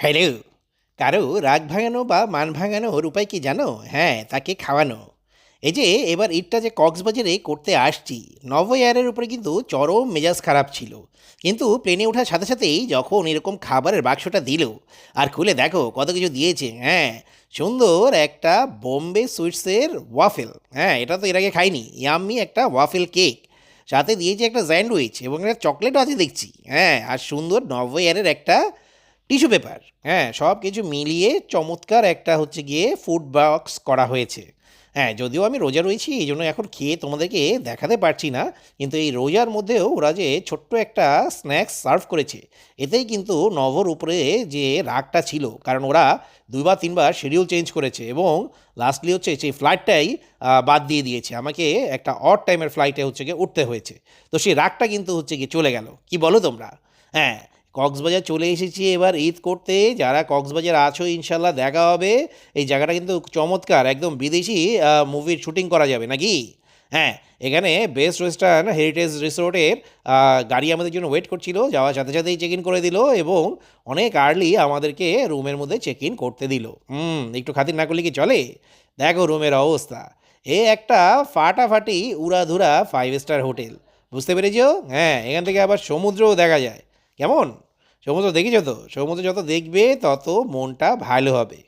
Hello, কারও রাগ ভাঙানো বা মান ভাঙানোর উপায় কি জানো? হ্যাঁ তাকে খাওয়ানো। এই যে, এবার ঈদটা যে কক্সবাজারে করতে আসছি নভ এয়ারের উপরে কিন্তু চরম মেজাজ খারাপ ছিল। কিন্তু প্লেনে ওঠার সাথে সাথেই যখন এরকম খাবারের বাক্সটা দিল, আর খুলে দেখো কত কিছু দিয়েছে হ্যাঁ সুন্দর একটা বোম্বে সুইটসের ওয়াফেল। হ্যাঁ এটা তো এর আগে খাইনি, ইয়াম্মি একটা ওয়াফেল কেক। সাথে দিয়েছে একটা স্যান্ডউইচ এবং একটা চকলেটও আছে দেখছি হ্যাঁ আর সুন্দর নভ এয়ারের একটা টিস্যু পেপার হ্যাঁ সব কিছু মিলিয়ে চমৎকার একটা হচ্ছে গিয়ে ফুড বক্স করা হয়েছে। হ্যাঁ যদিও আমি রোজা রয়েছি, এই জন্য এখন খেয়ে তোমাদেরকে দেখাতে পারছি না, কিন্তু এই রোজার মধ্যেও ওরা যে ছোট্ট একটা স্ন্যাক্স সার্ভ করেছে, এতেই কিন্তু নভর উপরে যে রাগটা ছিল, কারণ ওরা দুইবার, তিনবার শিডিউল চেঞ্জ করেছে এবং লাস্টলি হচ্ছে সেই ফ্লাইটটাই বাদ দিয়ে দিয়েছে। আমাকে একটা অড টাইমের ফ্লাইটে হচ্ছে গিয়ে উঠতে হয়েছে। তো সেই রাগটা কিন্তু হচ্ছে গিয়ে চলে গেল। কি বলো তোমরা? হ্যাঁ কক্সবাজার চলে এসেছি এবার ঈদ করতে। যারা কক্সবাজার আছো ইনশাল্লাহ দেখা হবে। এই জায়গাটা কিন্তু চমৎকার, একদম বিদেশি মুভির শুটিং করা যাবে, নাকি? হ্যাঁ এখানে বেস্ট ওয়েস্টার্ন হেরিটেজ রিসোর্টের গাড়ি আমাদের জন্য ওয়েট করছিল, যাওয়ার সাথে সাথেই চেক ইন করে দিল এবং অনেক আর্লি আমাদেরকে রুমের মধ্যে চেক ইন করতে দিল। হুম, একটু খাতির না করলে কি চলে? দেখো রুমের অবস্থা। এ একটা ফাটাফাটি উড়াধুরা ফাইভ স্টার হোটেল বুঝতে পেরেছ? হ্যাঁ এখান থেকে আবার সমুদ্রও দেখা যায়। কেমন? সমুদ্র দেখেছ তো? সমুদ্র যত দেখবে, তত মনটা ভালো হবে।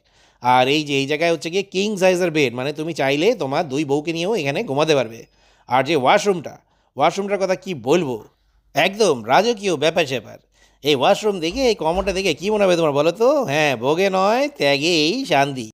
আর এই যে, এই জায়গায় হচ্ছে গিয়ে কিং সাইজের বেড মানে তুমি চাইলে তোমার দুই বউকে নিয়েও এখানে ঘুমাতে পারবে। আর যে ওয়াশরুমটা ওয়াশরুমটার কথা কি বলব? একদম রাজকীয় ব্যাপার স্যাপার। এই ওয়াশরুম দেখে, এই কমনটা দেখে কী মনে হবে তোমার বলো তো? হ্যাঁ ভোগে নয়, ত্যাগেই শান্তি।